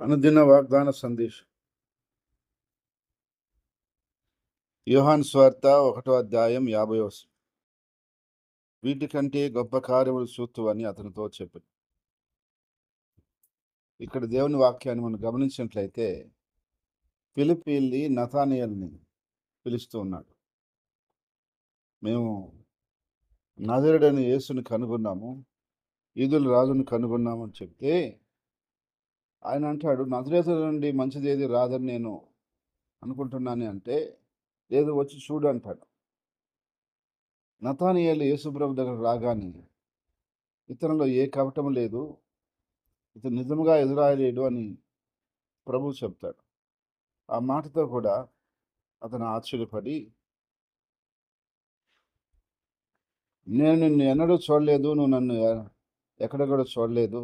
అనుదిన వాగ్దాన సందేశం. యోహాన్ స్వార్త ఒకటో అధ్యాయం యాభై వసం వీటికంటే గొప్ప కార్యములు చూస్తూ అని అతనితో చెప్పాడు ఇక్కడ దేవుని వాక్యాన్ని మనం గమనించినట్లయితే పిలిపి వెళ్ళి నతానియల్ని పిలుస్తూ ఉన్నాడు. మేము నజరుడైన యేసుని కనుగొన్నాము ఈదుల రాజుని కనుగొన్నామని చెప్తే ఆయన అంటాడు నజరేతు నుండి మంచిది ఏది రాదని నేను అనుకుంటున్నాను అంటే లేదు వచ్చి చూడు అంటాడు. నతానియాలు యేసుప్రభు దగ్గర రాగానే ఇతనిలో ఏ కపటం లేదు ఇతను నిజంగా ఎదురాయలేడు అని ప్రభు చెప్తాడు. ఆ మాటతో కూడా అతను ఆశ్చర్యపడి నేను నిన్ను ఎన్నడూ చూడలేదు నువ్వు నన్ను ఎక్కడెక్కడ ఎక్కడ కూడా చూడలేదు.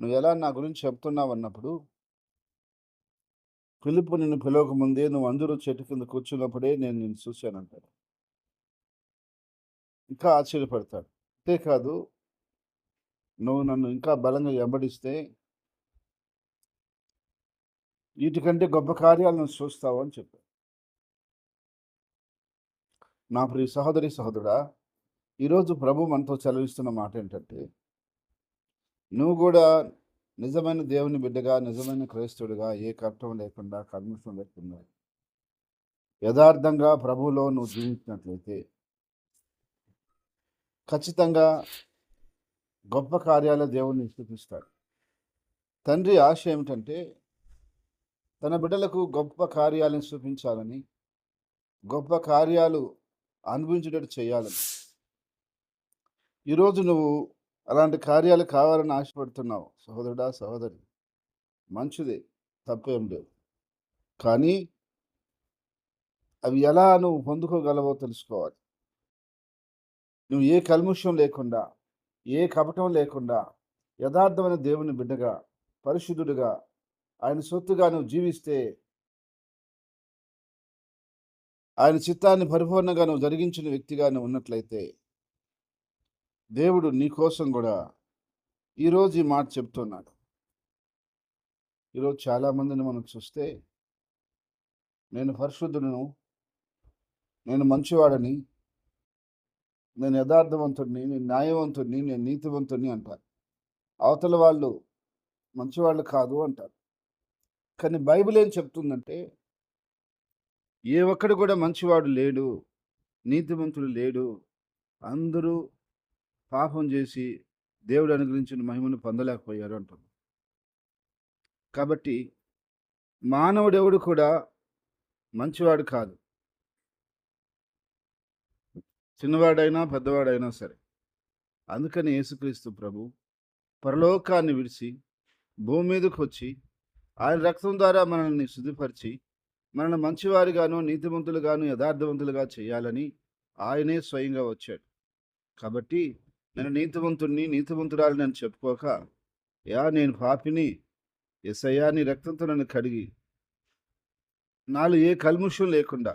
నువ్వు ఎలా నా గురించి చెప్తున్నావు అన్నప్పుడు పిలుపు నిన్ను పిలవక ముందే నువ్వు అందరూ చెట్టు కింద కూర్చున్నప్పుడే నేను నిన్ను చూశానంటాడు. ఇంకా ఆశ్చర్యపడతాడు. అంతేకాదు నువ్వు నన్ను ఇంకా బలంగా వెంబడిస్తే వీటికంటే గొప్ప కార్యాలను చూస్తావు అని చెప్పాడు. నా ప్రియ సహోదరి సహోదరుడా ఈరోజు ప్రభు మనతో చెలవిస్తున్న మాట ఏంటంటే నువ్వు కూడా నిజమైన దేవుని బిడ్డగా నిజమైన క్రైస్తవుడిగా ఏ కష్టం లేకుండా కల్మషం లేకుండా యథార్థంగా ప్రభువులో నువ్వు జీవించినట్లయితే ఖచ్చితంగా గొప్ప కార్యాల దేవుణ్ణి చూపిస్తాడు తండ్రి ఆశ ఏమిటంటే తన బిడ్డలకు గొప్ప కార్యాలను చూపించాలని గొప్ప కార్యాలు అనుభవించేటట్టు చేయాలని. ఈరోజు నువ్వు అలాంటి కార్యాలు కావాలని ఆశపడుతున్నావు. సహోదరుడా సహోదరి మంచిదే తప్పేం లేదు. కానీ అవి ఎలా నువ్వు పొందుకోగలవో తెలుసుకోవాలి. నువ్వు ఏ కల్ముష్యం లేకుండా ఏ కపటం లేకుండా యథార్థమైన దేవుని బిడ్డగా పరిశుద్ధుడిగా ఆయన సొత్తుగా నువ్వు జీవిస్తే ఆయన చిత్తాన్ని పరిపూర్ణంగా నువ్వు జరిగించిన వ్యక్తిగా నువ్వు ఉన్నట్లయితే దేవుడు నీకోసం కూడా ఈరోజు ఈ మాట చెప్తున్నాడు. ఈరోజు చాలామందిని మనం చూస్తే నేను పరిశుద్ధులను నేను మంచివాడని నేను యథార్థవంతుడిని నేను న్యాయవంతుడిని నేను నీతివంతుడిని అంటారు. అవతల వాళ్ళు మంచివాళ్ళు కాదు అంటారు. కానీ బైబిల్ ఏం చెప్తుందంటే ఏ ఒక్కడు కూడా మంచివాడు లేడు నీతివంతుడు లేడు అందరూ పాపం చేసి దేవుడు అనుగ్రహించిన మహిమను పొందలేకపోయారు అంటుంది. కాబట్టి మానవుడెవడు కూడా మంచివాడు కాదు. చిన్నవాడైనా పెద్దవాడైనా సరే. అందుకని యేసుక్రీస్తు ప్రభు పరలోకాన్ని విడిచి భూమి మీదకు వచ్చి ఆయన రక్తం ద్వారా మనల్ని శుద్ధిపరిచి మనల్ని మంచివారిగాను నీతివంతులుగాను యథార్థవంతులుగా చేయాలని ఆయనే స్వయంగా వచ్చాడు. కాబట్టి నేను నీతివంతుణ్ణి నీతివంతురాలని అని చెప్పుకోక యా నేను పాపిని ఎసయ్యా నీ రక్తంతో నన్ను కడిగి నాలో ఏ కల్ముషం లేకుండా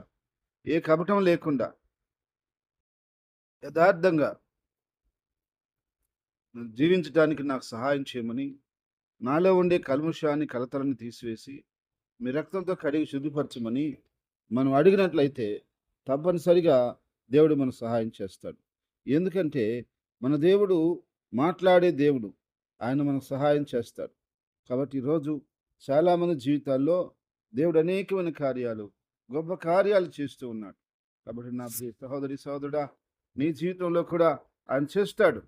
ఏ కపటం లేకుండా యథార్థంగా జీవించడానికి నాకు సహాయం చేయమని నాలో ఉండే కల్ముషాన్ని కలతలను తీసివేసి మీ రక్తంతో కడిగి శుద్ధిపరచమని మనం అడిగినట్లయితే తప్పనిసరిగా దేవుడు మనకు సహాయం చేస్తాడు. ఎందుకంటే మన దేవుడు మాట్లాడే దేవుడు. ఆయన మనకు సహాయం చేస్తాడు. కాబట్టి ఈరోజు చాలామంది జీవితాల్లో దేవుడు అనేకమైన కార్యాలు గొప్ప కార్యాలు చేస్తూ ఉన్నాడు. కాబట్టి నా సహోదరి సహోదరుడా నీ జీవితంలో కూడా ఆయన చేస్తాడు.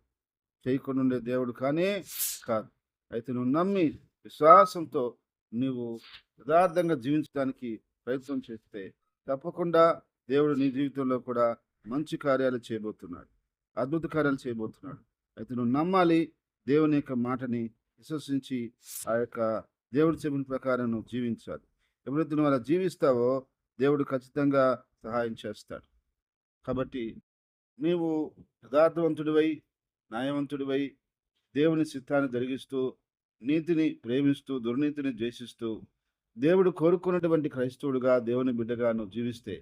చేయకుండా ఉండే దేవుడు కానే కాదు. అయితే నువ్వు నమ్మి విశ్వాసంతో నువ్వు యథార్థంగా జీవించడానికి ప్రయత్నం చేస్తే తప్పకుండా దేవుడు నీ జీవితంలో కూడా మంచి కార్యాలు చేయబోతున్నాడు. అద్భుత కార్యాలు చేయబోతున్నాడు. అయితే నువ్వు నమ్మాలి దేవుని యొక్క మాటని విశ్వసించి ఆ యొక్క దేవుడు చెప్పిన ప్రకారం నువ్వు జీవించాలి. ఎప్పుడైతే నువ్వు అలా జీవిస్తావో దేవుడు ఖచ్చితంగా సహాయం చేస్తాడు. కాబట్టి నీవు యథార్థవంతుడివై న్యాయవంతుడివై దేవుని చిత్తాన్ని జరిగిస్తూ నీతిని ప్రేమిస్తూ దుర్నీతిని ద్వేషిస్తూ దేవుడు కోరుకున్నటువంటి క్రైస్తవుడుగా దేవుని బిడ్డగా నువ్వు జీవిస్తే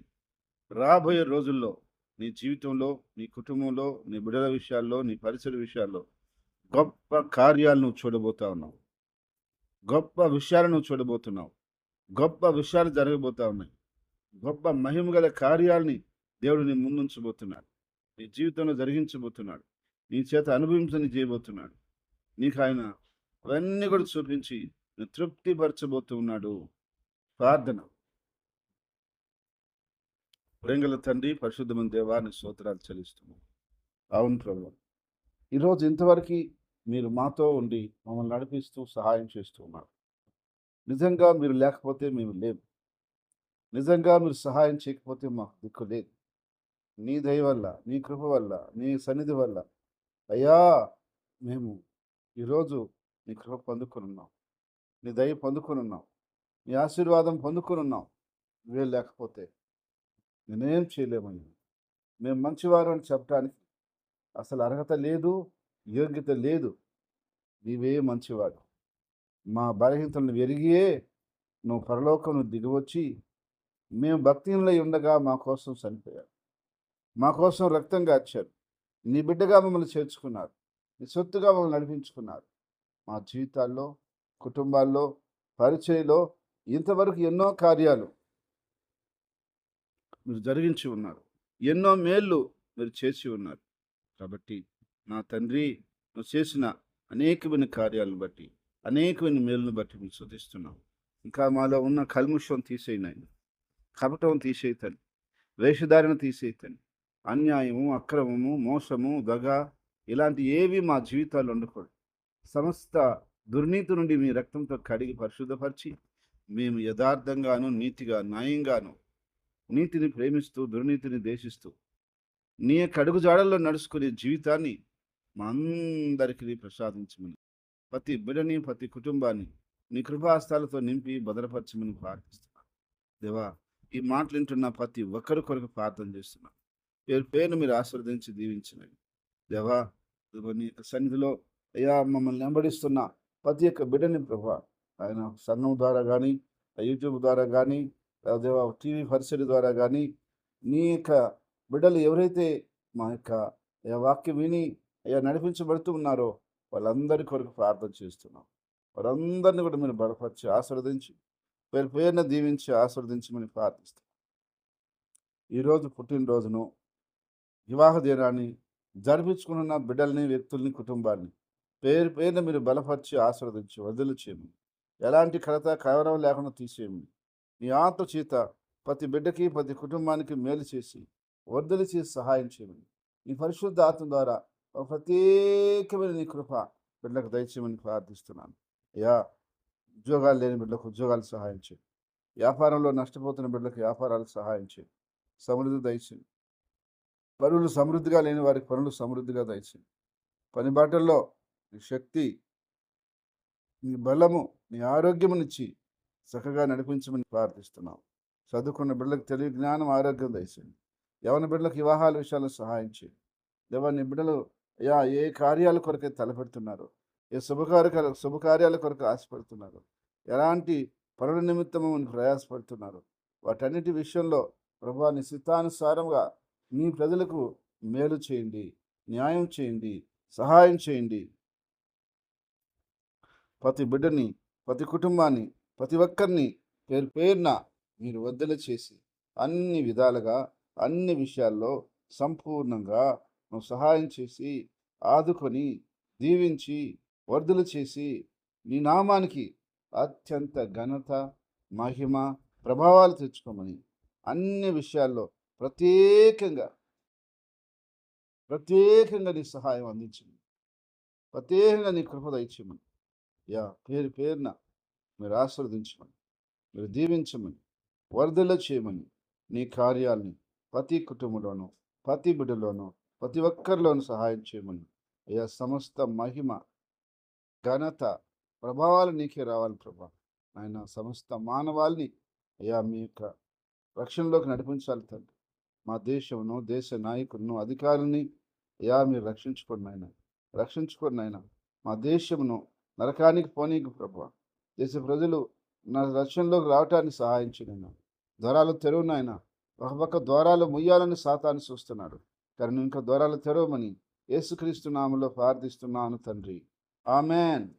రాబోయే రోజుల్లో నీ జీవితంలో నీ కుటుంబంలో నీ బిడ్డల విషయాల్లో నీ పరిసర విషయాల్లో గొప్ప కార్యాలు నువ్వు చూడబోతా ఉన్నావు. గొప్ప విషయాలు నువ్వు చూడబోతున్నావు. గొప్ప విషయాలు జరగబోతా ఉన్నాయి. గొప్ప మహిమ గల కార్యాలని దేవుడు నీ ముందుంచబోతున్నాడు నీ జీవితంలో జరిగించబోతున్నాడు. నీ చేత అనుభవించని చేయబోతున్నాడు. నీకు ఆయన అవన్నీ కూడా చూపించి తృప్తిపరచబోతున్నాడు ప్రార్థన. ప్రేంగల తండ్రి పరిశుద్ధమైన దేవాన్ని స్తోత్రాలు చెల్లిస్తున్నాం. అవును ప్రభు. ఈరోజు ఇంతవరకు మీరు మాతో ఉండి మమ్మల్ని నడిపిస్తూ సహాయం చేస్తూ ఉన్నారు. నిజంగా మీరు లేకపోతే మేము లేము. నిజంగా మీరు సహాయం చేయకపోతే మాకు దిక్కు లేదు. నీ దయ వల్ల నీ కృప వల్ల నీ సన్నిధి వల్ల అయ్యా మేము ఈరోజు నీ కృప పొందుకొని ఉన్నాం. నీ దయ పొందుకొని ఉన్నాం. నీ ఆశీర్వాదం పొందుకొని ఉన్నాం. నువ్వే లేకపోతే నేనేం చేయలేమని మేము మంచివారు అని చెప్పడానికి అసలు అర్హత లేదు యోగ్యత లేదు. నీవే మంచివాడు. మా బలహీనతలను వెరిగియే నువ్వు పరలోకం దిగివచ్చి మేము భక్తిలో ఉండగా మా కోసం చనిపోయారు మా కోసం రక్తం గార్చారు. నీ బిడ్డగా మమ్మల్ని చేర్చుకున్నారు. నీ సొత్తుగా మమ్మల్ని నడిపించుకున్నారు. మా జీవితాల్లో కుటుంబాల్లో పరిచయలో ఇంతవరకు ఎన్నో కార్యాలు మీరు జరిగించి ఉన్నారు. ఎన్నో మేళ్ళు మీరు చేసి ఉన్నారు. కాబట్టి నా తండ్రి నువ్వు చేసిన అనేకమైన కార్యాలను బట్టి అనేకమైన మేలును బట్టి మీకు శుద్ధిస్తున్నాం ఇంకా మాలో ఉన్న కల్ముషం తీసేయనాయన కపటం తీసేయతండి వేషధారణ తీసేయతండి అన్యాయము అక్రమము మోసము దగ ఇలాంటి ఏవి మా జీవితాల్లో ఉండకూడదు. సమస్త దుర్నీతి నుండి మీ రక్తంతో కడిగి పరిశుద్ధపరిచి మేము యథార్థంగాను నీతిగా న్యాయంగాను నీతిని ప్రేమిస్తూ దుర్నీతిని దేశిస్తూ నీ యొక్క అడుగుజాడల్లో నడుచుకునే జీవితాన్ని మా అందరికీ ప్రసాదించమని ప్రతి బిడని ప్రతి కుటుంబాన్ని నీ కృపాస్తాలతో నింపి భద్రపరచమని ప్రార్థిస్తున్నాను దేవా ఈ మాటలు వింటున్న ప్రతి ఒక్కరి కొరకు ప్రార్థన చేస్తున్నాను పేరు పేరును మీరు ఆశీర్వదించి దీవించినవి దేవా నీ యొక్క సన్నిధిలో అయ్యా మమ్మల్ని వెంబడిస్తున్న ప్రతి ఒక్క బిడ్డని ప్రభా ఆయన సంఘం ద్వారా కానీ యూట్యూబ్ ద్వారా కానీ దేవా టీవీ పరిసరి ద్వారా కానీ నీ యొక్క బిడ్డలు ఎవరైతే మా యొక్క వాక్యం విని అయ్యా నడిపించబడుతూ ఉన్నారో వాళ్ళందరి కొరకు ప్రార్థన చేస్తున్నాం. వారందరిని కూడా మీరు బలపరిచి ఆశీర్వదించి పేరు పేరున దీవించి ఆశీర్వదించమని ప్రార్థిస్తాం ఈరోజు పుట్టినరోజును వివాహ దినాన్ని జరిపించుకున్న బిడ్డల్ని వ్యక్తుల్ని కుటుంబాన్ని పేరు పేరున మీరు బలపరిచి ఆశీర్వదించి వదిలి చేయమని ఎలాంటి కలత కవరం లేకుండా తీసేయమని. నీ ఆత్మ చేత ప్రతి బిడ్డకి ప్రతి కుటుంబానికి మేలు చేసి వర్ధలు చేసి సహాయం చేయమని. నీ పరిశుద్ధ ఆత్మ ద్వారా ఒక ప్రత్యేకమైన నీ కృప బిడ్డలకు దయచేయమని ప్రార్థిస్తున్నాను. అయ్యా ఉద్యోగాలు లేని బిడ్డలకు ఉద్యోగాలు సహాయం చేయి. వ్యాపారంలో నష్టపోతున్న బిడ్డలకు వ్యాపారాలు సహాయం చేయి. సమృద్ధి దయచేయి. పనులు సమృద్ధిగా లేని వారికి పనులు సమృద్ధిగా దయచేయి. పని బాటల్లో నీ శక్తి నీ బలము నీ ఆరోగ్యమునిచ్చి చక్కగా నడిపించమని ప్రార్థిస్తున్నాం. చదువుకున్న బిడ్డలకు తెలివి జ్ఞానం ఆరోగ్యం దయచేయండి. యవన బిడ్డలకు వివాహాల విషయాల్లో సహాయం చేయండి. దేవా నీ బిడ్డలు యా ఏ కార్యాల కొరకే తలపెడుతున్నారు? ఏ శుభకార్య శుభకార్యాల కొరకు ఆశపడుతున్నారు? ఎలాంటి పనుల నిమిత్తము ప్రయాసపడుతున్నారు? వాటన్నిటి విషయంలో ప్రభా నీ సిద్ధానుసారంగా మీ ప్రజలకు మేలు చేయండి న్యాయం చేయండి సహాయం చేయండి. ప్రతి బిడ్డని ప్రతి కుటుంబాన్ని ప్రతి ఒక్కరిని పేరు పేరున మీరు వద్దలు చేసి అన్ని విధాలుగా అన్ని విషయాల్లో సంపూర్ణంగా నువ్వు సహాయం చేసి ఆదుకొని దీవించి వర్ధులు చేసి నీ నామానికి అత్యంత ఘనత మహిమ ప్రభావాలు తెచ్చుకోమని అన్ని విషయాల్లో ప్రత్యేకంగా ప్రత్యేకంగా నీ సహాయం అందించింది ప్రత్యేకంగా నీ కృప ఇచ్చేమని యా పేరు పేరున మీరు ఆస్వాదించమని మీరు దీవించమని వరదల చేయమని నీ కార్యాలని ప్రతి కుటుంబంలోనూ ప్రతి బిడ్డలోనూ ప్రతి ఒక్కరిలోనూ సహాయం చేయమని అయ్యా సమస్త మహిమ ఘనత ప్రభావాలు నీకే రావాలి ప్రభా. ఆయన సమస్త మానవాల్ని అయ్యా మీ యొక్క రక్షణలోకి నడిపించాలి తండ్రి. మా దేశమును దేశ నాయకులను అధికారుల్ని అయ్యా మీరు రక్షించుకోండి ఆయన రక్షించుకోండి ఆయన మా దేశమును నరకానికి పోనీకి ప్రభా. దేశ ప్రజలు నా రక్షణలోకి రావటానికి సహాయం ద్వారాలు తెరువు నాయన. ఒక పక్క ద్వారాలు ముయ్యాలని సాతాన్ని చూస్తున్నాడు. కానీ ఇంకా ద్వారాలు తెరవమని యేసుక్రీస్తు నామలో ప్రార్థిస్తున్నాను తండ్రి. ఆమెన్.